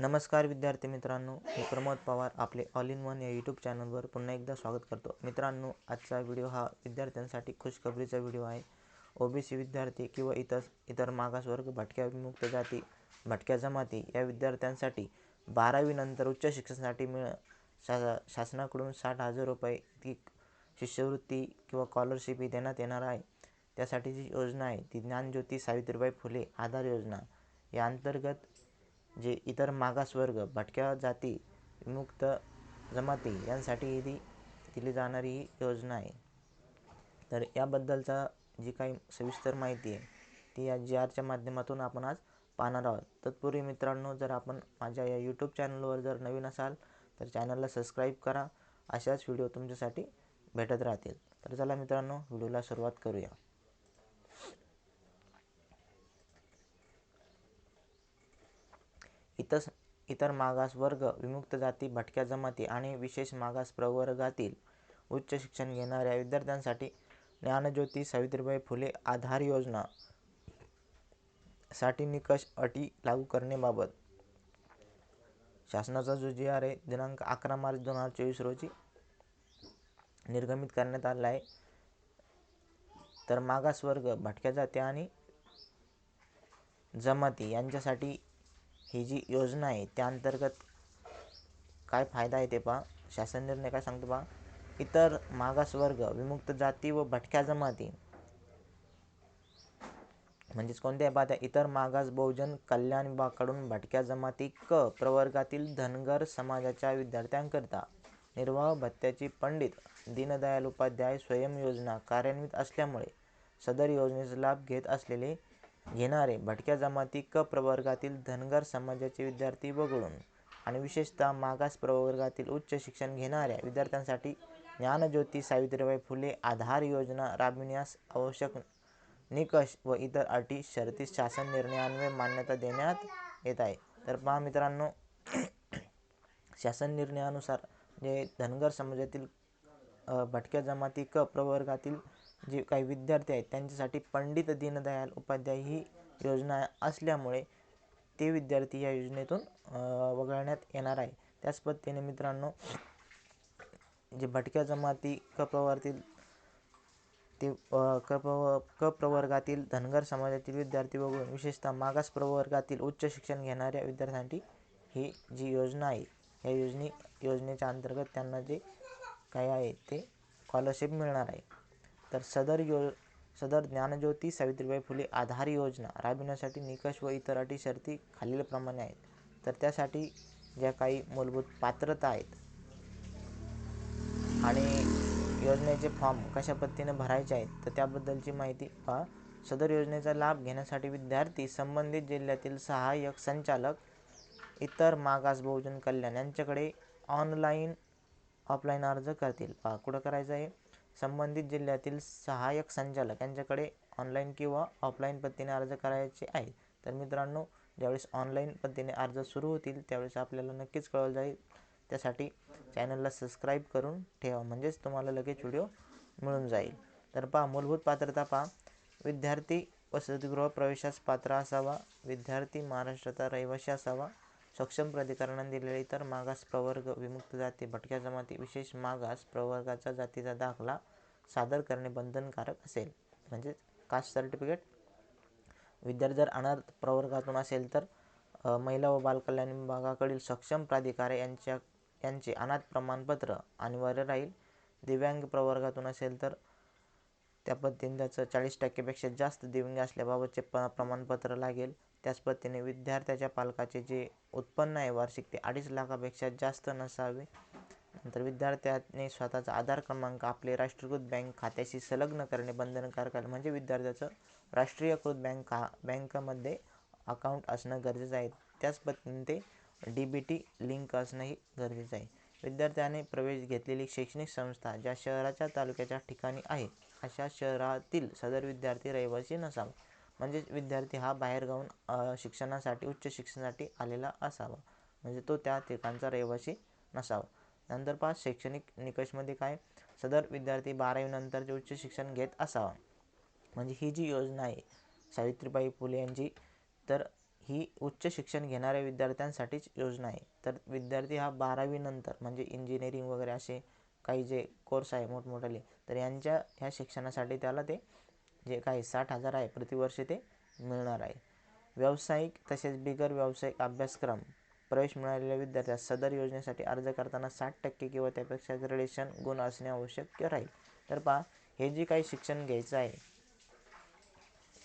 नमस्कार विद्यार्थी मित्रांनो मी प्रमोद पवार आपले ऑल इन वन या यूट्यूब चॅनलवर पुन्हा एकदा स्वागत करतो. मित्रांनो आजचा व्हिडिओ हा विद्यार्थ्यांसाठी खुशखबरीचा व्हिडिओ आहे. ओ बी सी विद्यार्थी किंवा इतर इतर मागासवर्ग भटक्या विमुक्त जाती भटक्या जमाती या विद्यार्थ्यांसाठी बारावीनंतर उच्च शिक्षणासाठी मिळ शा शासनाकडून साठ हजार रुपये ती शिष्यवृत्ती किंवा स्कॉलरशिप ही देण्यात येणार आहे. त्यासाठी जी योजना आहे ती ज्ञानज्योती सावित्रीबाई फुले आधार योजना. या अंतर्गत जे इतर मागासवर्ग भटक्या जाती विमुक्त जमाती यांसाठी ही दिली जाणारी ही योजना आहे. तर याबद्दलचा जी काही सविस्तर माहिती आहे ती या जी आरच्या माध्यमातून आपण आज पाहणार आहोत. तत्पूर्वी मित्रांनो जर आपण माझ्या या यूट्यूब चॅनलवर जर नवीन असाल तर चॅनलला सबस्क्राईब करा. अशाच व्हिडिओ तुमच्यासाठी भेटत राहतील. तर चला मित्रांनो व्हिडिओला सुरुवात करूया. इतर इतर मागास वर्ग विमुक्त जाती भटक्या जमाती आणि विशेष मागास प्रवर्गातील उच्च शिक्षण घेणाऱ्या विद्यार्थ्यांसाठी ज्ञानज्योती सावित्रीबाई फुले आधार योजना साठी निकष अटी लागू करण्याबाबत शासनाचा जो जी आर आहे दिनांक अकरा मार्च दोन हजार चोवीस रोजी निर्गमित करण्यात आला आहे तर मागासवर्ग भटक्या जाती आणि जमाती यांच्यासाठी ही जी योजना आहे त्या अंतर्गत काय फायदा आहे ते पहा. शासन निर्णय काय सांगतो पहा. इतर मागासवर्ग विमुक्त जाती व भटक्या जमाती म्हणजेच कोणत्या पाहत्या इतर मागास बहुजन कल्याण विभागाकडून भटक्या जमाती क प्रवर्गातील धनगर समाजाच्या विद्यार्थ्यांकरता निर्वाह भत्त्याची पंडित दीनदयाल उपाध्याय स्वयं योजना कार्यान्वित असल्यामुळे सदर योजनेचा लाभ घेत असलेले घेणारे भटक्या जमाती क प्रवर्गातील धनगर समाजाचे विद्यार्थी वगळून आणि विशेषतः मागास प्रवर्गातील उच्च शिक्षण घेणाऱ्या विद्यार्थ्यांसाठी ज्ञानज्योती सावित्रीबाई फुले आधार योजना राबविण्यास आवश्यक निकष व इतर अटी शर्ती शासन निर्णयान्वये मान्यता देण्यात येत आहे. तर पहा मित्रांनो शासन निर्णयानुसार जे धनगर समाजातील भटक्या जमाती क प्रवर्गातील जे काही विद्यार्थी आहेत त्यांच्यासाठी पंडित दीनदयाल उपाध्याय ही योजना असल्यामुळे ते विद्यार्थी या योजनेतून वगळण्यात येणार आहे. त्याच पद्धतीने मित्रांनो जे भटक्या जमाती क ते क कप्रवर्गातील क प्रवर्गातील धनगर समाजातील विद्यार्थी वगळून विशेषतः मागास प्रवर्गातील उच्च शिक्षण घेणाऱ्या विद्यार्थ्यांसाठी ही जी योजना आहे या योजने योजनेच्या अंतर्गत त्यांना जे काय आहे ते स्कॉलरशिप मिळणार आहे. तर सदर यो सदर ज्ञानज्योती सावित्रीबाई फुले आधार योजना राबविण्यासाठी निकष व इतर अटी शर्ती खालीलप्रमाणे आहेत. तर त्यासाठी ज्या काही मूलभूत पात्रता आहेत आणि योजनेचे फॉर्म कशा पद्धतीने भरायचे आहेत तर त्याबद्दलची माहिती पहा. सदर योजनेचा लाभ घेण्यासाठी विद्यार्थी संबंधित जिल्ह्यातील सहाय्यक संचालक इतर मागास बहुजन कल्याण यांच्याकडे ऑनलाईन ऑफलाईन अर्ज करतील. पहा कुठं करायचं आहे? संबंधित जिल्ह्यातील सहाय्यक संचालक यांच्याकडे ऑनलाईन किंवा ऑफलाईन पद्धतीने अर्ज करायचे आहे तर मित्रांनो ज्यावेळेस ऑनलाईन पद्धतीने अर्ज सुरू होतील त्यावेळेस आपल्याला नक्कीच कळवलं जाईल. त्यासाठी चॅनलला सबस्क्राईब करून ठेवा म्हणजेच तुम्हाला लगेच व्हिडिओ मिळून जाईल. तर पहा मूलभूत पात्रता पहा. विद्यार्थी वसतिगृह प्रवेशास पात्र असावा. विद्यार्थी महाराष्ट्राचा रहिवासी असावा. सक्षम प्राधिकरणाने दिलेले इतर मागास प्रवर्ग विमुक्त जाती भटक्या जमाती विशेष मागास प्रवर्गाचा जातीचा दाखला सादर करणे बंधनकारक असेल. म्हणजे कास्ट सर्टिफिकेट विद्यार्थी जर अनाथ प्रवर्गातून असेल तर महिला व बालकल्याण विभागाकडील सक्षम प्राधिकार यांच्या यांचे अनाथ प्रमाणपत्र अनिवार्य राहील. दिव्यांग प्रवर्गातून असेल तर त्या पद्धतीने त्याचं चाळीस टक्केपेक्षा जास्त दिव्यांग असल्याबाबतचे प प्रमाणपत्र लागेल. त्याच पद्धतीने विद्यार्थ्याच्या पालकाचे जे उत्पन्न आहे वार्षिक ते अडीच लाखापेक्षा जास्त नसावे. नंतर विद्यार्थ्याने स्वतःचा आधार क्रमांक आपले राष्ट्रीयकृत बँक खात्याशी संलग्न करणे बंधनकारक आहे. म्हणजे विद्यार्थ्याचं राष्ट्रीयकृत बँक खा बँकामध्ये अकाउंट असणं गरजेचं आहे. त्याच पद्धतीने ते डी बी टी लिंक असणंही गरजेचं आहे. विद्यार्थ्याने प्रवेश घेतलेली शैक्षणिक संस्था ज्या शहराच्या तालुक्याच्या ठिकाणी आहे अशा शहरातील सदर विद्यार्थी रहिवासी नसावा. म्हणजेच विद्यार्थी हा बाहेरगावून शिक्षणासाठी उच्च शिक्षणासाठी आलेला असावा. म्हणजे तो त्या ठिकाणचा रहिवासी नसावा. नंतर पाच शैक्षणिक निकषमध्ये काय? सदर विद्यार्थी बारावीनंतर जे उच्च शिक्षण घेत असावा. म्हणजे ही जी योजना आहे सावित्रीबाई फुले यांची तर ही उच्च शिक्षण घेणाऱ्या विद्यार्थ्यांसाठीच योजना आहे. तर विद्यार्थी हा बारावीनंतर म्हणजे इंजिनिअरिंग वगैरे असे काही जे कोर्स आहे मोठमोठाले तर यांच्या ह्या शिक्षणासाठी त्याला ते जे काही साठ हजार आहे प्रतिवर्ष ते मिळणार आहे. व्यावसायिक तसेच बिगर व्यावसायिक अभ्यासक्रम प्रवेश मिळालेल्या विद्यार्थ्यास सदर योजनेसाठी अर्ज करताना साठ टक्के किंवा त्यापेक्षा ग्रेडेशन गुण असणे आवश्यक राहील. तर पहा हे जे काही शिक्षण घ्यायचं आहे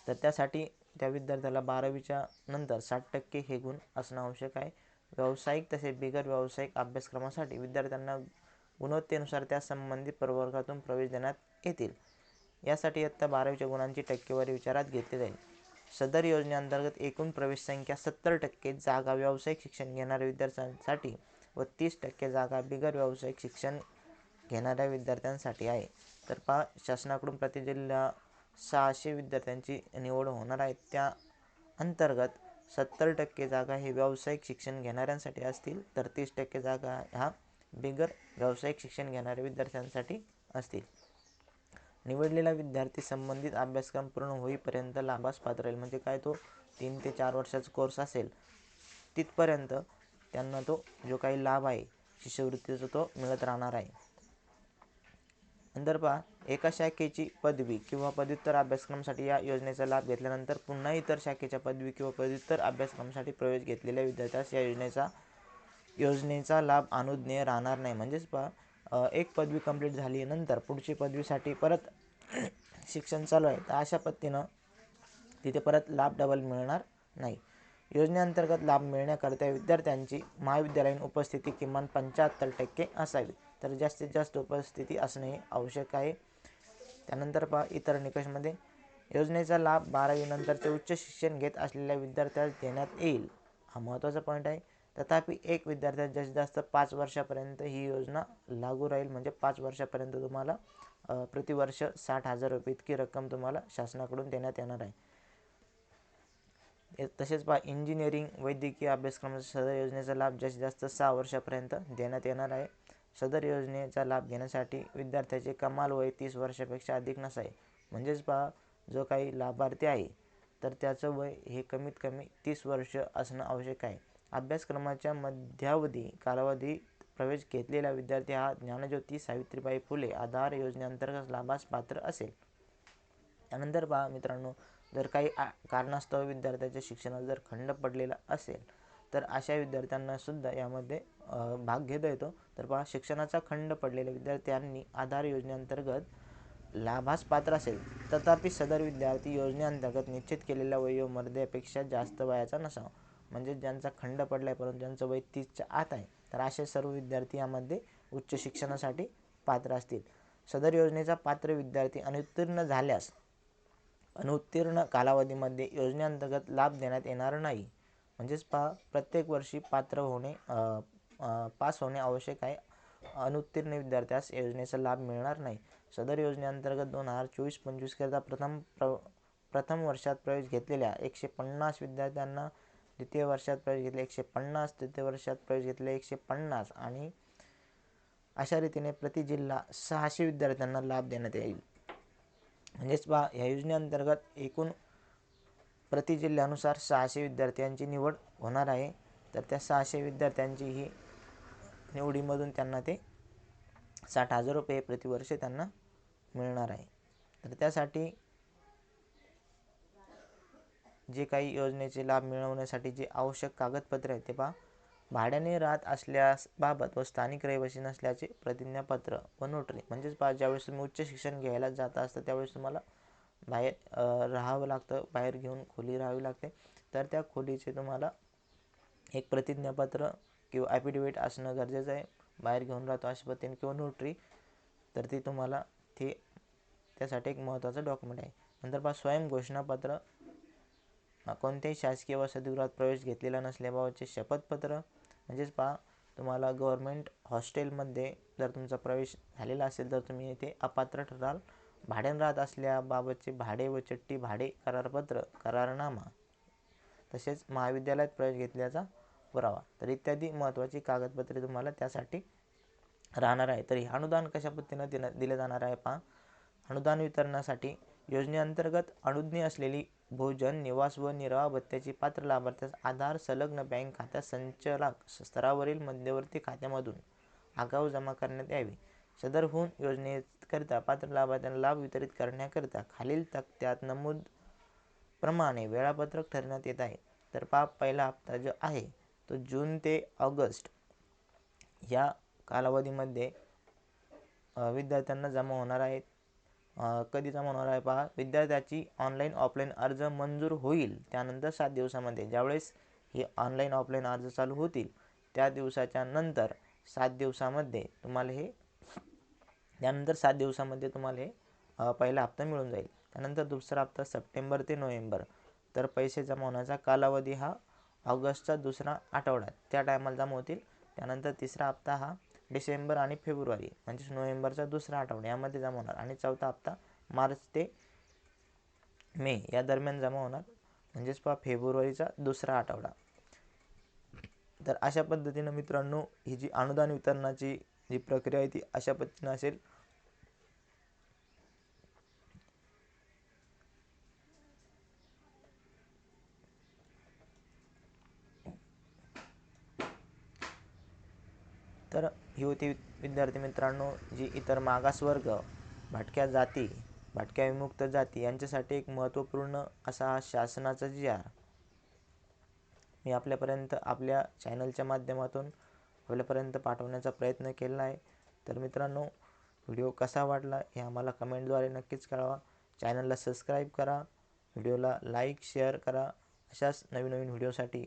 तर त्यासाठी त्या विद्यार्थ्याला बारावीच्या नंतर साठ टक्के हे गुण असणं आवश्यक आहे. व्यावसायिक तसेच बिगर व्यावसायिक अभ्यासक्रमासाठी विद्यार्थ्यांना गुणवत्तेनुसार त्या संबंधित प्रवर्गातून प्रवेश देण्यात येतील. यासाठी इयत्ता बारावीच्या गुणांची टक्केवारी विचारात घेतली जाईल. सदर योजनेअंतर्गत एकूण प्रवेश संख्या सत्तर टक्के जागा व्यावसायिक शिक्षण घेणाऱ्या विद्यार्थ्यांसाठी व तीस टक्के जागा बिगर व्यावसायिक शिक्षण घेणाऱ्या विद्यार्थ्यांसाठी आहे. तर पहा शासनाकडून प्रति जिल्हा सहाशे विद्यार्थ्यांची निवड होणार आहे. त्या अंतर्गत सत्तर टक्के जागा हे व्यावसायिक शिक्षण घेणाऱ्यांसाठी असतील तर तीस टक्के जागा ह्या बिगर व्यावसायिक शिक्षण घेणाऱ्या विद्यार्थ्यांसाठी असतील. निवडलेला विद्यार्थी संबंधित अभ्यासक्रम पूर्ण होईपर्यंत लाभास पात्र राहील. म्हणजे काय? तो तीन ते चार वर्षाचा कोर्स असेल. तिथपर्यंत त्यांना तो जो काही लाभ आहे शिष्यवृत्तीचा तो मिळत राहणार आहे. नंतर पहा एका शाखेची पदवी किंवा पदव्युत्तर अभ्यासक्रमासाठी या योजनेचा लाभ घेतल्यानंतर पुन्हा इतर शाखेच्या पदवी किंवा पदव्युत्तर अभ्यासक्रमासाठी प्रवेश घेतलेल्या विद्यार्थ्यास या योजनेचा योजनेचा लाभ अनुज्ञेय राहणार नाही. म्हणजेच पहा एक पदवी कंप्लीट झाली नंतर पुढची पदवीसाठी परत शिक्षण चालू आहे. तर अशा पद्धतीनं तिथे परत लाभ डबल मिळणार नाही. योजनेअंतर्गत लाभ मिळण्याकरिता विद्यार्थ्यांची महाविद्यालयीन उपस्थिती किमान पंच्याहत्तर टक्के असावी. तर जास्तीत जास्त उपस्थिती असणे आवश्यक आहे. त्यानंतर पहा इतर निकषमध्ये. योजनेचा लाभ बारावीनंतरचे उच्च शिक्षण घेत असलेल्या विद्यार्थ्यास देण्यात येईल. हा महत्त्वाचा पॉईंट आहे. तथापि एक विद्यार्थ्यात जास्तीत जास्त पाच वर्षापर्यंत ही योजना लागू राहील. म्हणजे पाच वर्षापर्यंत तुम्हाला प्रतिवर्ष साठ हजार रुपये इतकी रक्कम तुम्हाला शासनाकडून देण्यात येणार आहे. तसेच पहा इंजिनिअरिंग वैद्यकीय अभ्यासक्रमाचा सदर योजनेचा लाभ जास्तीत जास्त सहा वर्षापर्यंत देण्यात येणार आहे. सदर योजनेचा लाभ घेण्यासाठी विद्यार्थ्याचे कमाल वय तीस वर्षापेक्षा अधिक नसावे. म्हणजेच पहा जो काही लाभार्थी आहे तर त्याचं वय हे कमीत कमी तीस वर्ष असणं आवश्यक आहे. अभ्यासक्रमाच्या मध्यावधी कालावधीत प्रवेश घेतलेला विद्यार्थी हा ज्ञानज्योती सावित्रीबाई फुले आधार योजनेअंतर्गत लाभास पात्र असेल. त्यानंतर पहा मित्रांनो जर काही कारणास्तव विद्यार्थ्याच्या शिक्षणात जर खंड पडलेला असेल तर अशा विद्यार्थ्यांना सुद्धा यामध्ये भाग घेता येतो. तर पहा शिक्षणाचा खंड पडलेल्या विद्यार्थ्यांनी आधार योजनेअंतर्गत लाभास पात्र असेल. तथापि सदर विद्यार्थी योजनेअंतर्गत निश्चित केलेल्या वयोमर्यादेपेक्षा जास्त वयाचा नसावा. म्हणजे ज्यांचा खंड पडला आहे परंतु ज्यांचं वय तीसच्या आत आहे तर असे सर्व विद्यार्थी यामध्ये उच्च शिक्षणासाठी पात्र असतील. सदर योजनेचा पात्र विद्यार्थी अनुत्तीर्ण झाल्यास अनुत्तीर्ण कालावधीमध्ये योजनेअंतर्गत लाभ देण्यात येणार नाही. म्हणजेच पा प्रत्येक वर्षी पात्र होणे पास होणे आवश्यक आहे. अनुत्तीर्ण विद्यार्थ्यास योजनेचा लाभ मिळणार नाही. सदर योजनेअंतर्गत दोन हजार चोवीस पंचवीसकरिता प्रथम प्र प्रथम वर्षात प्रवेश घेतलेल्या एकशे पन्नास विद्यार्थ्यांना द्वितीय वर्षात प्रवेश घेतले एकशे पन्नास तृतीय वर्षात प्रवेश घेतले एकशे पन्नास आणि अशा रीतीने प्रति जिल्हा सहाशे विद्यार्थ्यांना लाभ देण्यात येईल. म्हणजेच पहा या योजनेअंतर्गत एकूण प्रति जिल्ह्यानुसार सहाशे विद्यार्थ्यांची निवड होणार आहे. तर त्या सहाशे विद्यार्थ्यांची ही निवडीमधून त्यांना ते साठ हजार रुपये प्रतिवर्ष त्यांना मिळणार आहे. तर त्यासाठी जे काही योजनेचे लाभ मिळवण्यासाठी जे आवश्यक कागदपत्रे आहेत ते पहा. भाड्याने राहत असल्यास बाबत व स्थानिक रहिवासी नसल्याचे प्रतिज्ञापत्र व नोटरी म्हणजेच पहा ज्यावेळेस तुम्ही उच्च शिक्षण घ्यायला जात असतं त्यावेळेस तुम्हाला बाहेर राहावं लागतं. बाहेर घेऊन खोली राहावी लागते. तर त्या खोलीचे तुम्हाला एक प्रतिज्ञापत्र किंवा ॲफिडेविट असणं गरजेचं आहे. बाहेर घेऊन राहतो अशा पद्धतीने किंवा नोटरी तर ती तुम्हाला ते त्यासाठी एक महत्त्वाचं डॉक्युमेंट आहे. नंतर पहा स्वयं घोषणापत्र कोणत्याही शासकीय वसतिगृहात प्रवेश घेतलेला नसल्याबाबतचे शपथपत्र म्हणजेच पहा तुम्हाला गव्हर्मेंट हॉस्टेलमध्ये जर तुमचा प्रवेश झालेला असेल तर तुम्ही येथे अपात्र ठराल. भाड्यानं राहत असल्याबाबतचे भाडे व चट्टी भाडे करारपत्र करारनामा तसेच महाविद्यालयात प्रवेश घेतल्याचा पुरावा. तर इत्यादी महत्त्वाची कागदपत्रे तुम्हाला त्यासाठी राहणार आहे. तर हे अनुदान कशा पद्धतीनं दिलं दिलं जाणार आहे पहा. अनुदान वितरणासाठी योजनेअंतर्गत अनुज्ञ असलेली भोजन निवास व निर्वाह भत्त्याची पात्र लाभार्थ्यास आधार संलग्न बँक खात्या संचालक स्तरावरील मध्यवर्ती खात्यामधून आगाऊ जमा करण्यात यावी. सदरहून योजनेकरिता पात्र लाभार्थ्यांना लाभ वितरित करण्याकरिता खालील तक्त्यात नमूद प्रमाणे वेळापत्रक ठरण्यात येत आहे. तर पा पहिला हप्ता जो आहे तो जून ते ऑगस्ट या कालावधीमध्ये विद्यार्थ्यांना जमा होणार आहेत कधी जमा होणार आहे पहा विद्यार्थ्याची ऑनलाईन ऑफलाईन अर्ज मंजूर होईल त्यानंतर सात दिवसामध्ये. ज्यावेळेस हे ऑनलाईन ऑफलाईन अर्ज चालू होतील त्या दिवसाच्या नंतर सात दिवसामध्ये तुम्हाला हे त्यानंतर सात दिवसामध्ये तुम्हाला हे पहिला हप्ता मिळून जाईल. त्यानंतर दुसरा हप्ता सप्टेंबर ते नोव्हेंबर. तर पैसे जमा होण्याचा कालावधी हा ऑगस्टचा दुसरा आठवडा. त्या टायमाला जमा होतील. त्यानंतर तिसरा हप्ता हा डिसेंबर आणि फेब्रुवारी म्हणजेच नोव्हेंबरचा दुसरा आठवडा यामध्ये जमा होणार आणि चौथा हप्ता मार्च ते मे या दरम्यान जमा होणार म्हणजेच पहा फेब्रुवारीचा दुसरा आठवडा. तर अशा पद्धतीनं मित्रांनो ही जी अनुदान वितरणाची जी प्रक्रिया आहे ती अशा पद्धतीनं असेल. तर ही होती विद्यार्थी मित्रांनो जी इतर मागासवर्ग भटक्या जाती भटक्या विमुक्त जाती यांच्यासाठी एक महत्त्वपूर्ण असा हा शासनाचा जी आर मी आपल्यापर्यंत आपल्या चॅनलच्या माध्यमातून आपल्यापर्यंत पाठवण्याचा प्रयत्न केला आहे. तर मित्रांनो व्हिडिओ कसा वाटला हे आम्हाला कमेंटद्वारे नक्कीच कळवा. चॅनलला सबस्क्राईब करा व्हिडिओला लाईक शेअर करा. अशाच नवीन नवीन व्हिडिओसाठी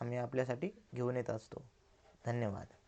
आम्ही आपल्यासाठी घेऊन येत असतो. धन्यवाद.